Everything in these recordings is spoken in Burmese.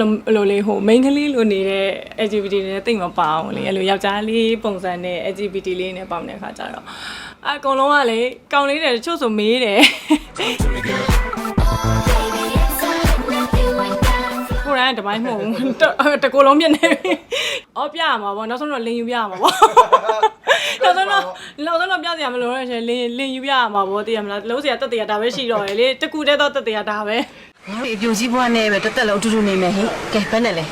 ဆိုအဲ့လိုအဲ့လိုလေးဟို main ကလေးလိုနေတဲ့ LGBT တွေနဲ့တိတ်မပါအောင်လေအဲ့လိုယောက်ျားလေးပုံစံနဲ့ LGBT လေးနဲ့ပေါင်းတဲ့ခါကျတော့အကောင်လုံးကလေကောင်းလေးတယ်တချို့ဆိုမေးတယ်ကိုရန်တပိုင်းမဟုတ်ဘူးတတကူလုံးပြနေပြီ။အော်ပြရမှာပေါ့နောက်ဆုံးတော့လင်ယူပြရမှာပေါ့။ နောက်ဆုံးတော့နောက်ဆုံးတော့ပြစရာမလိုတော့ရှင်လင်လင်ယူပြရမှာပေါ့သိရမလား။လုံးစရာတက်တရားဒါပဲရှိတော့ရလေတကူတဲ့တော့တက်တရားဒါပဲငါတို့အပြိုကြီးဘွားနဲ့ပဲတက်တက်လုံးအတူတူနေမယ်ဟဲ့ကဲဘယ်နဲ့လဲ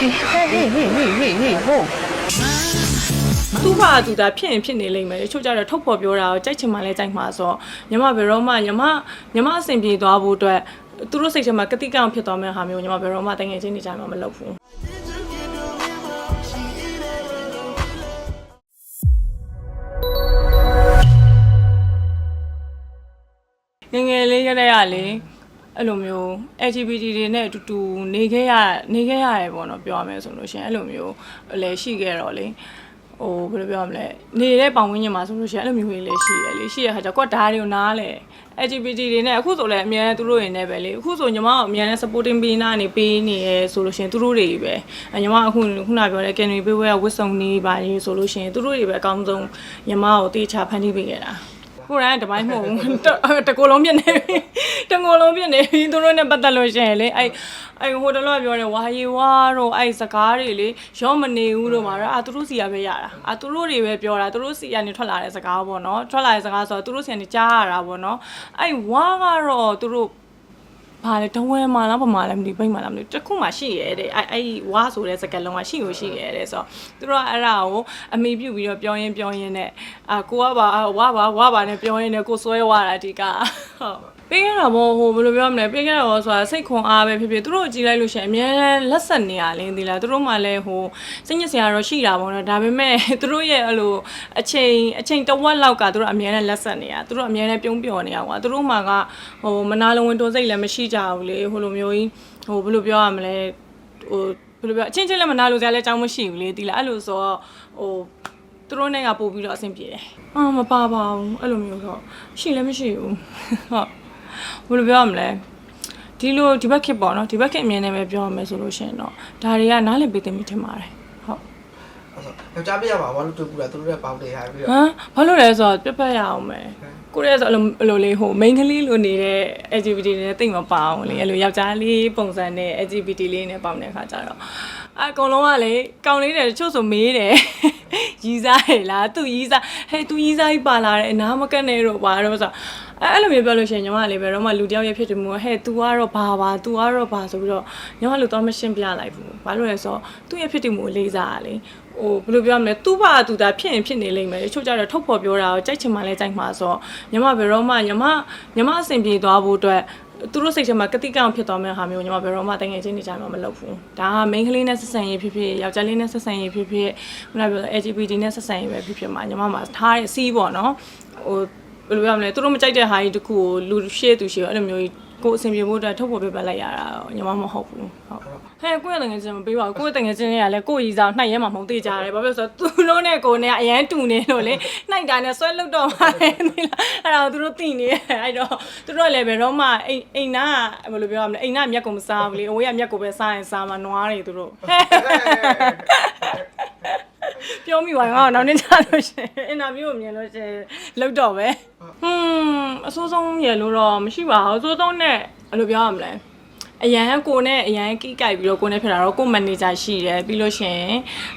ကဲဟေးဟေးဟေးဟေးဟေးဟေးဟို။သူ့ဘာသူဒါဖြစ်ရင်ဖြစ်နေလိမ့်မယ်။တချို့ကြတော့ထုတ်ဖော်ပြောတာကိုကြိုက်ချင်မှလဲကြိုက်မှာဆိုတော့ညီမဘယ်တော့မှညီမညီမအဆင်ပြေသွားဖို့အတွက်သူတို့စိတ်ထဲမှာကတိကောင်ဖြစ်သွားမယ့်ဟာမျိုးညီမဘယ်တော့မှတငယ်ချင်းနေကြမှာမလုပ်ဘူး။ ငယ်ငယ်လေးရတဲ့ရလေအဲ့လိုမျိုး LGBT တွေနဲ့အတူတူနေခဲ့ရနေခဲ့ရတယ်ပေါ့နော်ပြောရမယ်ဆိုလို့ရှိရင်အဲ့လိုမျိုးလည်းရှိခဲ့တော့လေဟိုဘယ်လိုပြောရမလဲနေတဲ့ပောင်ဝင်းညမှာဆိုလို့ရှိရင်အဲ့လိုမျိုးတွေလည်းရှိရလေရှိရခါကျကွက်ဓာတ်တွေကိုနားလေ LGBT တွေနဲ့အခုဆိုလည်းအများနဲ့သူတို့တွေနဲ့ပဲလေအခုဆိုညီမကအများနဲ့ supporting ပေးနာနေပေးနေရဲဆိုလို့ရှိရင်သူတို့တွေပဲအညီမအခုခုနပြောတဲ့ Canary ပေးဝဲကဝစ်စုံနေပါလေဆိုလို့ရှိရင်သူတို့တွေပဲအကောင်းဆုံးညီမကိုတေချာဖန်တီးပေးခဲ့တာ ကိုရန်တပိုင်းမဟုတ်ဘူးတတကူလုံးပြနေပြီတကူလုံးပြနေပြီသူတို့နဲ့ပတ်သက်လို့ရှိရင်လေအဲ့အဲ့ဟိုတလောကပြောတယ်ဝါရီဝါတို့အဲ့စကားတွေလေရောမနေဘူးတို့မှာတော့အာသူတို့စီကပဲရတာအာသူတို့တွေပဲပြောတာသူတို့စီကနေထွက်လာတဲ့စကားပေါ့နော်ထွက်လာတဲ့စကားဆိုတော့သူတို့စီကနေကြားရတာပေါ့နော်အဲ့ဝါကတော့သူတို့ ဘာလဲတဝဲမှာလားပမာလားမသိဘူးဘိတ်မှာလားမသိဘူးတစ်ခုမှရှိရဲတဲ့အဲ့အဲ့ဝါဆိုတဲ့စကားလုံးကရှိကိုရှိရဲတဲ့ဆိုတော့သူတို့ကအဲ့ဒါကိုအမိပြုတ်ပြီးတော့ပြောရင်းပြောရင်းနဲ့အာကိုကပါအာဝါပါဝါပါနဲ့ပြောရင်းနဲ့ကိုစွဲဝါတာဒီကဟုတ် ပေးရတာဘောဟိုဘယ်လိုပြောမလဲပေးရတာဘောဆိုတာစိတ်ခွန်အားပဲဖြစ်ဖြစ်သူတို့ကြည်လိုက်လို့ရှိရင်အများလက်ဆက်နေရလင်းဒီလားသူတို့မှလည်းဟိုစိတ်ညစ်စရာတော့ရှိတာပေါ့နော်ဒါပေမဲ့သူတို့ရဲ့အဲ့လိုအချိန်အချိန်တစ်ဝက်လောက်ကသူတို့အများနဲ့လက်ဆက်နေရသူတို့အများနဲ့ပြုံးပျော်နေရကွာသူတို့မှကဟိုမနာလိုဝင်တွန်းစိတ်လည်းမရှိကြဘူးလေဟိုလိုမျိုးကြီးဟိုဘယ်လိုပြောရမလဲဟိုဘယ်လိုပြောအချင်းချင်းလည်းမနာလိုစရာလည်းအကြောင်းမရှိဘူးလေဒီလားအဲ့လိုဆိုတော့ဟိုသူတို့နဲ့ကပို့ပြီးတော့အဆင်ပြေတယ်။အာမပါပါဘူးအဲ့လိုမျိုးတော့ရှိလည်းမရှိဘူး။ဟုတ် ဘယ်လိုပြောရမလဲ။ဒီလိုဒီဘက်ခစ်ပေါ့နော်ဒီဘက်ခစ်အမြင်နဲ့ပဲပြောရမယ်ဆိုလို့ရှိရင်တော့ဒါတွေကနားလည်ပေးသိမိထင်ပါတယ်။ဟုတ်အဲ့ဆိုယောက်ျားပြရမှာဘာလို့တွေ့ဘူးလားသူတို့ရဲ့ပေါင်းတယ်ဟာပြီးဟတော့မ်ဘာလို့လဲဆိုတော့ပြတ်ပတ်ရအောင်မယ်ကိုရဲဆိုအဲ့လိုအဲ့လိုလေးဟို main ကလေးလိုနေတဲ့ LGBT တွေနဲ့တိတ်မပါအောင်လေအဲ့လိုယောက်ျားလေးပုံစံနဲ့ LGBT လေးနဲ့ပေါင်းတဲ့ခါကျတော့ အကောင်လုံးကလေကောင်းလေးတယ်တချို့ဆိုမေးတယ်ရီးစားရလားသူရီးစားဟဲ့သူရီးစားကြီးပါလာတယ်အနာမကက်နဲ့တော့ပါတော့ဆိုအဲ့အဲ့လိုမျိုးပြောလို့ရှိရင်ညီမလေးပဲတော့မှလူတယောက်ရဲ့ဖြစ်တယ်မို့ဟဲ့ तू ကတော့ဘာပါ तू ကတော့ဘာဆိုပြီးတော့ညီမလူတော့မရှင်းပြလိုက်ဘူးဘာလို့လဲဆိုတော့သူ့ရဲ့ဖြစ်တယ်မို့လေးစားရလေဟိုဘယ်လိုပြောရမလဲသူ့ဘာသူဒါဖြစ်ရင်ဖြစ်နေလိမ့်မယ်တချို့ကြတော့ထုတ်ဖော်ပြောတာကိုကြိုက်ချင်မှလဲကြိုက်မှာဆိုတော့ညီမဘယ်တော့မှညီမညီမအဆင်ပြေသွားဖို့အတွက် သူတို့စိတ်ထဲမှာကတိကောင်ဖြစ်သွားမယ့်ဟာမျိုးညီမဘယ်တော့မှတငယ်ချင်းနေကြမှာမလုပ်ဘူးဒါက main ကလေးနဲ့ဆက်ဆံရေးဖြစ်ဖြစ်ယောက်ျားလေးနဲ့ဆက်ဆံရေးဖြစ်ဖြစ်ခုနကပြောတဲ့ LGBT နဲ့ဆက်ဆံရေးပဲဖြစ်ဖြစ်မှာညီမမှာထားတဲ့စီးပေါ့နော်ဟိုဘယ်လိုပြောမလဲသူတို့မကြိုက်တဲ့ဟာကြီးတခုကိုလူရှေ့သူရှေ့အဲ့လိုမျိုးကြီး ကိုယ်အဆင်ပြေဖို့အတွက်ထုတ်ဖို့ပြပလိုက်ရတာတော့ညီမမဟုတ်ဘူးဟုတ်ဟဲ့ကိုယ့်ရဲ့တငယ်ချင်းမပေးပါဘူးကိုယ့်ရဲ့တငယ်ချင်းတွေကလည်းကိုယ့်ရီစားနှိုက်ရဲမှာမဟုတ်သေးကြတယ်ဘာဖြစ်လို့လဲဆိုတော့သူတို့နဲ့ကိုယ်နဲ့အရန်တူနေလို့လေနှိုက်တာနဲ့ဆွဲလုတ်တော့မှလည်းသိလားအဲ့ဒါကိုသူတို့သိနေတယ်အဲ့တော့သူတို့ကလည်းဘယ်တော့မှအိမ်အိမ်နာကဘယ်လိုပြောရမလဲအိမ်နာမျက်ကိုမစားဘူးလေအဝေးကမျက်ကိုပဲစားရင်စားမှာနွားတွေသူတို့ပြောမိပါငါတော့နောက်နေ့ကျလို့ရှိရင်အင်တာဗျူးကိုမြင်လို့ရှိရင်လုတ်တော့ပဲ ဟွန်းအဆိုးဆုံးရလို့တော့မရှိပါဘူးအဆိုးဆုံးနဲ့ဘယ်လိုပြောရမလဲအရန်ကိုနဲ့အရန်ကိကိုက်ပြီးတော့ကိုနဲ့ဖြစ်တာတော့ကိုမန်နေဂျာရှိတယ်ပြီးလို့ရှရင်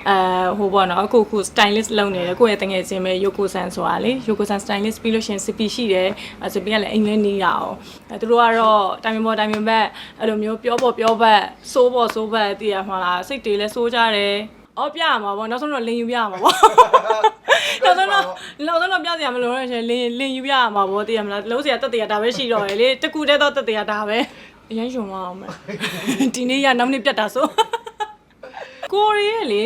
အဲဟိုပေါ့နော်အခုခု stylist လုပ်နေတယ်ကိုရဲ့တငယ်ချင်းပဲ Yoko San ဆိုတာလေ Yoko San stylist ပြီးလို့ရှရင် CP ရှိတယ်အဲ CP ကလည်းအိမ်လဲနေရအောင်အဲသူတို့ကတော့တိုင်ပင်ပေါ်တိုင်ပင်ဘက်အဲ့လိုမျိုးပြောပေါ်ပြောဘက်စိုးပေါ်စိုးဘက်တည်ရမှာလားစိတ်တွေလဲစိုးကြတယ် အော်ပြရမှာပေါ့နောက်ဆုံးတော့လင်ယူပြရမှာပေါ့နောက်ဆုံးတော့နောက်ဆုံးတော့ပြစရာမလိုတော့ရှင်လင်လင်ယူပြရမှာပေါ့တည်ရမလားလုံးစရာတက်တရားဒါပဲရှိတော့ရယ်လေတကူတဲ့တော့တက်တရားဒါပဲအရင်ရှင်မအောင်မယ်ဒီနေ့ရနောက်နေ့ပြတ်တာဆိုကိုရီးရဲ့လေ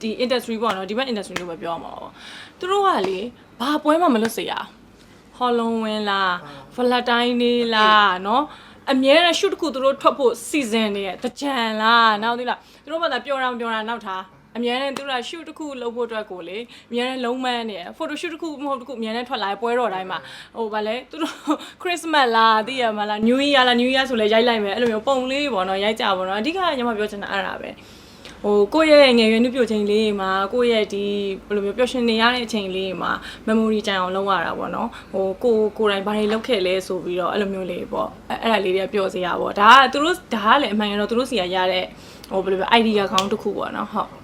ဒီ industry ပေါ့နော်ဒီဘက် industry လို့ပဲပြောရမှာပေါ့သူတို့ကလေဘာပွဲမှမလွတ်စေရဟော်လုံးဝင်းလားဖလက်တိုင်းနေလားနော်အမြဲတမ်း shoot တစ်ခုသူတို့ထွက်ဖို့ season နေရဲ့တကြံလားနောက်သီးလားသူတို့ဘာသာပြောတာမပြောတာနောက်ထား အအများနဲ့သူတို့က shoot တစ်ခုလုပ်ဖို့အတွက်ကိုလေအများနဲ့လုံးမန်းနေတယ် photo shoot တစ်ခုမဟုတ်တစ်ခုအများနဲ့ထွက်လာပွဲတော်တိုင်းမှာဟိုဗာလဲသူတို့ Christmas လားသိရမလား New Year လား New Year ဆိုလဲရိုက်လိုက်မယ်အဲ့လိုမျိုးပုံလေးပေါ့နော်ရိုက်ကြပါတော့အဓိကညီမပြောချင်တာအဲ့ဒါပဲဟိုကိုယ့်ရဲ့ငယ်ရွယ်နှုတ်ပြချိန်လေးမှာကိုယ့်ရဲ့ဒီဘယ်လိုမျိုးပျော်ရွှင်နေရတဲ့အချိန်လေးမှာ memory ကြံအောင်လုပ်ရတာပေါ့နော်ဟိုကိုကိုယ်တိုင်ဘာတွေလုပ်ခဲ့လဲဆိုပြီးတော့အဲ့လိုမျိုးလေးပေါ့အဲ့အဲ့ဒါလေးတွေကပျော်စရာပေါ့ဒါကသူတို့ဒါကလည်းအမှန်ကတော့သူတို့စီကရတဲ့ဟိုဘယ်လိုပြော idea ကောင်းတစ်ခုပေါ့နော်ဟုတ်